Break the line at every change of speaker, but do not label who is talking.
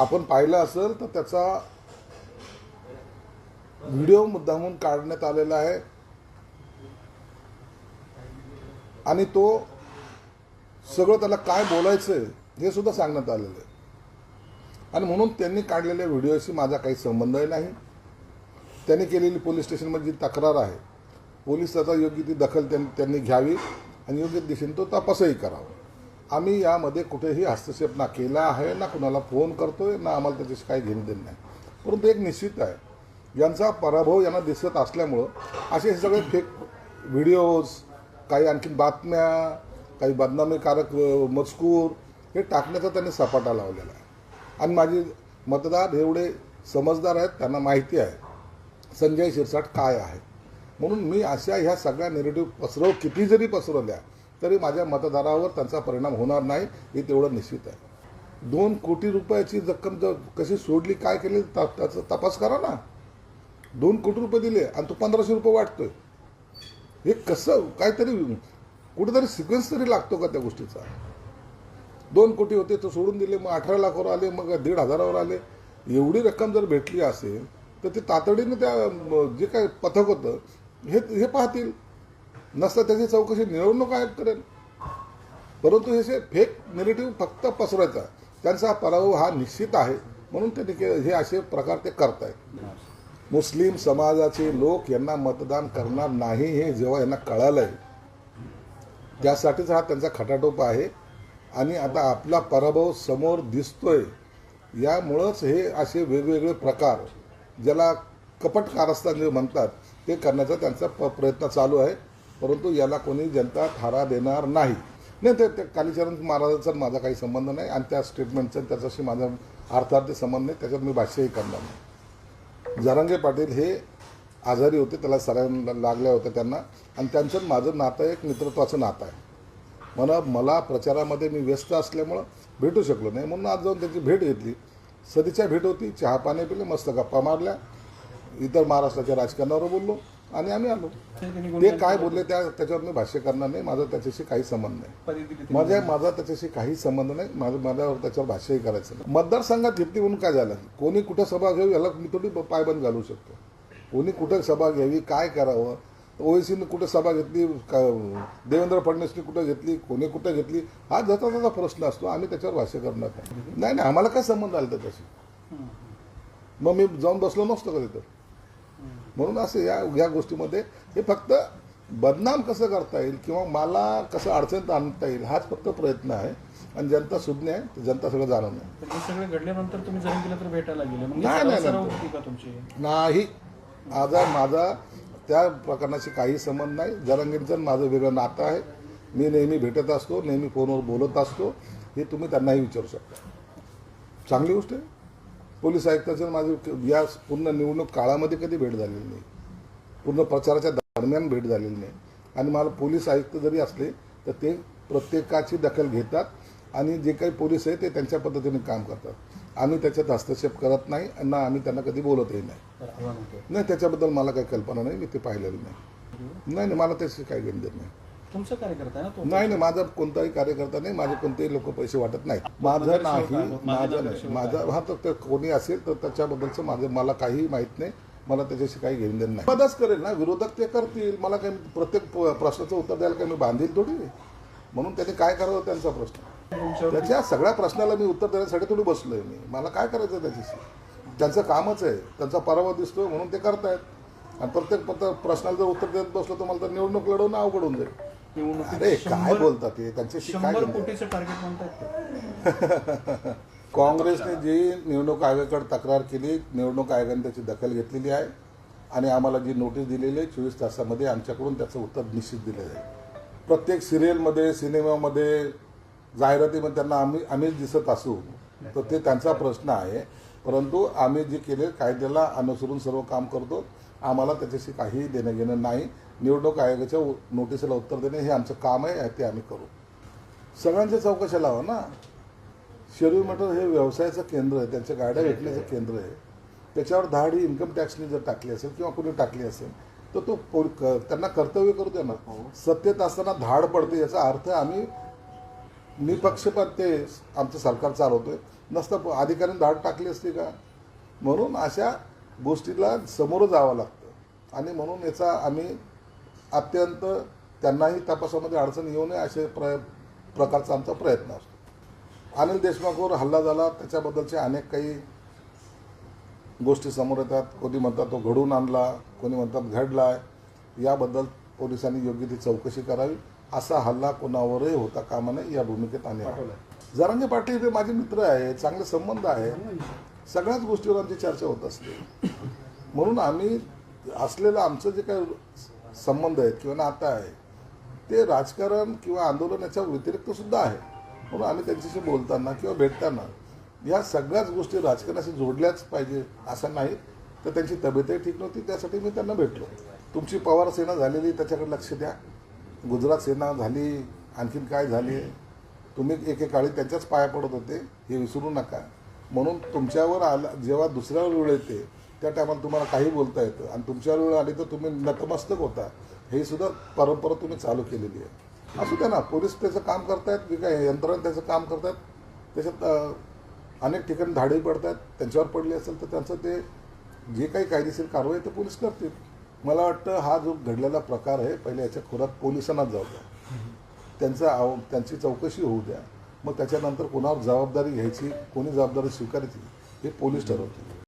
आपण पाहिलं असेल तर त्याचा व्हिडिओ मुद्दामून काढण्यात आलेला आहे. आणि तो सगळं त्याला काय बोलायचं आहे हे सुद्धा सांगण्यात आलेलं आहे. आणि म्हणून त्यांनी काढलेल्या व्हिडिओशी माझा काही संबंधही नाही. त्यांनी केलेली पोलीस स्टेशनमध्ये जी तक्रार आहे पोलीस त्याचा योग्य ती दखल त्यांनी त्यांनी घ्यावी आणि योग्य दिशेने तो तपासही करावा. आम्ही यामध्ये कुठेही हस्तक्षेप ना केला आहे ना कुणाला फोन करतो आहे ना आम्हाला त्याच्याशी काही घेणं देणं नाही. परंतु एक निश्चित आहे यांचा पराभव यांना दिसत असल्यामुळं असे हे सगळे फेक व्हिडिओज काही आणखी बातम्या काही बदनामीकारक मजकूर हे टाकण्याचा त्यांनी सपाटा लावलेला आहे. आणि माझे मतदार एवढे समजदार आहेत त्यांना माहिती आहे संजय शिरसाट काय आहे. म्हणून मी अशा ह्या सगळ्या नेगेटिव्ह पसरव किती जरी पसरवल्या तरी माझ्या मतदारावर त्यांचा परिणाम होणार नाही हे तेवढं निश्चित आहे. दोन कोटी रुपयाची रक्कम जर कशी सोडली काय केली त- त्याचा तपास करा ना. दोन कोटी रुपये दिले आणि तो पंधराशे रुपये वाटतोय. हे कसं काहीतरी कुठेतरी सिक्वेन्स तरी लागतो का त्या गोष्टीचा? दोन कोटी होते तर सोडून दिले मग अठरा लाखावर आले मग दीड हजारावर आले. एवढी रक्कम जर भेटली असेल तर ते तातडीने त्या जे काय पथक होतं हे हे पाहतील. नसतं त्याची चौकशी निवडणूक आयोग करेल. परंतु हे फेक नेगेटिव्ह फक्त पसरवायचा त्यांचा पराभव हा निश्चित आहे म्हणून त्यांनी के हे असे प्रकार ते करतायत. मुस्लिम समाजाचे लोक यांना मतदान करणार नाही हे जेव्हा यांना कळालंय त्यासाठीच हा त्यांचा खटाटोप आहे. आणि आता आपला पराभव समोर दिसतोय यामुळंच हे असे वेगवेगळे प्रकार ज्याला कपट कारस्थान जे म्हणतात ते करण्याचा त्यांचा प प्रयत्न चालू आहे. परंतु याला कोणी जनता थारा देणार नाही. नाही ते त्या कालीचरण महाराजांचा माझा काही संबंध नाही आणि त्या स्टेटमेंटचा त्याच्याशी माझा अर्थार्थ संबंध नाही त्याच्यात मी भाष्यही करणार नाही. जारंगे पाटील हे आजारी होते त्याला सरांना लागल्या होत्या त्यांना आणि त्यांचं माझं नातं एक मित्रत्वाचं नातं आहे. म्हणा मला प्रचारामध्ये मी व्यस्त असल्यामुळं भेटू शकलो नाही. म्हणून आज जाऊन त्यांची भेट घेतली. सदीच्या भेट होती चहा पाणी पिले मस्त गप्पा मारल्या. इतर महाराष्ट्राच्या राजकारणावर बोललो. आणि आम्ही आलो. ते काय बोलले त्या त्याच्यावर मी भाष्य करणार नाही माझा त्याच्याशी काही संबंध नाही. माझ्या माझा त्याच्याशी काही संबंध नाही माझं माझ्यावर त्याच्यावर भाष्यही करायचं नाही. मतदारसंघात घेतली म्हणून काय झालं? कोणी कुठं सभा घ्यावी याला मी थोडी पायबंद घालू शकतो. कोणी कुठं सभा घ्यावी काय करावं? ओएसीने कुठं सभा घेतली देवेंद्र फडणवीसने कुठं घेतली कोणी कुठं घेतली? हा ज्याचा त्याचा प्रश्न असतो आम्ही त्याच्यावर भाष्य करणार नाही. नाही नाही आम्हाला काय संबंध आला त्याच्याशी. मग मी जाऊन बसलो नसतो का तिथं? म्हणून असं या या गोष्टीमध्ये हे फक्त बदनाम कसं करता येईल किंवा मला कसं अडचणीत आणता येईल हाच फक्त प्रयत्न आहे. आणि जनता सुज्ञ आहे ते जनता सगळं जाणून आहे.
पण हे सगळे घडल्यानंतर तुम्ही जरी गेलं तर भेटायला गेले.
नाही, नाही, नाही. नाही. माझा माझा त्या प्रकरणाशी काही संबंध नाही. जरांगींचं माझं वेगळं नातं आहे. मी नेहमी भेटत असतो नेहमी फोनवर बोलत असतो. हे तुम्ही त्यांनाही विचारू शकता. चांगली गोष्ट आहे. पोलीस आयुक्ताचं माझं या पूर्ण निवडणूक काळामध्ये कधी भेट झालेली नाही. पूर्ण प्रचाराच्या दरम्यान भेट झालेली नाही. आणि मला पोलीस आयुक्त जरी असले तर ते प्रत्येकाची दखल घेतात आणि जे काही पोलीस आहे ते त्यांच्या पद्धतीने काम करतात. आम्ही त्याच्यात हस्तक्षेप करत नाही आणि ना आम्ही त्यांना कधी बोलतही नाही. नाही त्याच्याबद्दल मला काही कल्पना नाही मी ते पाहिलेलं नाही. नाही नाही मला त्याची काही देत नाही.
तुमचा कार्यकर्ता आहे ना तो?
नाही नाही माझा कोणताही कार्यकर्ता नाही माझे कोणतेही लोक पैसे वाटत नाही माझं नाही माझं नाही. माझं हा तर कोणी असेल तर त्याच्याबद्दलचं माझं मला काही माहीत नाही. मला त्याच्याशी काही घेणं देणं नाही. मदत करेल ना विरोधक ते करतील. मला काही प्रत्येक प्रश्नाचं उत्तर द्यायला काही मी बांधील थोडी. म्हणून त्यांनी काय करावं त्यांचा प्रश्न. त्याच्या सगळ्या प्रश्नाला मी उत्तर देण्यासाठी थोडी बसलोय मी. मला काय करायचं त्याच्याशी? त्यांचं कामच आहे. त्यांचा पराभव दिसतोय म्हणून ते करतायत. आणि प्रत्येक प्रश्नाला जर उत्तर देत बसलो तर मला तर निवडणूक लढवणं अवघड होऊन जाईल. अरे काय बोलतात ते त्यांच्याशी काय?
कोटीचं टार्गेट.
काँग्रेसने जी निवडणूक आयोगाकडे तक्रार केली निवडणूक आयोगाने त्याची दखल घेतलेली आहे आणि आम्हाला जी नोटीस दिलेली आहे चोवीस तासामध्ये आमच्याकडून त्याचं उत्तर निश्चित दिलं जाईल. प्रत्येक सिरियलमध्ये सिनेमामध्ये जाहिरातीमध्ये त्यांना आम्ही आम्हीच दिसत असू तर ते त्यांचा प्रश्न आहे. परंतु आम्ही जे केले कायद्याला अनुसरून सर्व काम करतो. आम्हाला त्याच्याशी काही देणं घेणं नाही. निवडणूक आयोगाच्या नोटिसीला उत्तर देणे हे आमचं काम आहे ते आम्ही करू. सगळ्यांच्या चौकशा लावा ना. शेड्यूल मटर हे व्यवसायाचं केंद्र आहे त्यांच्या गाड्या विकण्याचं केंद्र आहे. त्याच्यावर धाड ही इन्कम टॅक्सने जर टाकली असेल किंवा कोणी टाकली असेल तर तो त्यांना कर्तव्य करू द्या ना सत्तेत असताना धाड पडते याचा अर्थ आम्ही निपक्षपात ते आमचं सरकार चालवतोय. नसतं अधिकाऱ्यांनी धाड टाकली असती का? म्हणून अशा गोष्टीला समोरं जावं लागतं. आणि म्हणून याचा आम्ही अत्यंत त्यांनाही तपासामध्ये अडचण येऊ नये असे प्र प्रकारचा आमचा प्रयत्न असतो. अनिल देशमुखवर हल्ला झाला त्याच्याबद्दलचे अनेक काही गोष्टी समोर येतात. कोणी म्हणतात तो घडून आणला कोणी म्हणतात घडलाय. याबद्दल पोलिसांनी योग्य ती चौकशी करावी. असा हल्ला कोणावरही होता कामा नये या भूमिकेत आम्ही. जरांगे पाटील हे माझे मित्र आहे चांगले संबंध आहे. सगळ्याच गोष्टीवर आमची चर्चा होत असते. म्हणून आम्ही असलेलं आमचं जे काही संबंध आहेत किंवा नातं आहे ते राजकारण किंवा आंदोलन याच्या व्यतिरिक्त सुद्धा आहे. म्हणून आम्ही त्यांच्याशी बोलताना किंवा भेटताना या सगळ्याच गोष्टी राजकारणाशी जोडल्याच पाहिजे असं नाही. तर त्यांची तब्येतही ठीक नव्हती त्यासाठी मी त्यांना भेटलो. तुमची पवार सेना झालेली त्याच्याकडे लक्ष द्या. गुजरात सेना झाली आणखीन काय झाली? तुम्ही एकेकाळी त्यांच्याच पाया पडत होते हे विसरू नका. म्हणून तुमच्यावर आला जेव्हा दुसऱ्यावर वेळ येते त्या टायमाला तुम्हाला काही बोलता येतं. आणि तुमच्या वेळ आली तर तुम्ही नतमस्तक होता. हे सुद्धा परंपरा तुम्ही चालू केलेली आहे. असू द्या ना पोलीस त्याचं काम करतायत जे काय यंत्रणा त्याचं काम करतायत त्याच्यात अनेक ठिकाणी धाडे पडतात त्यांच्यावर पडली असेल तर त्यांचं ते जे काही कायदेशीर कारवाई ते पोलीस करतील. मला वाटतं हा जो घडलेला प्रकार आहे पहिले याच्या खोरात पोलिसांनाच जाऊ द्या. त्यांचा आव त्यांची चौकशी होऊ द्या. मग त्याच्यानंतर कोणावर जबाबदारी घ्यायची कोणी जबाबदारी स्वीकारायची हे पोलीस ठरवतील.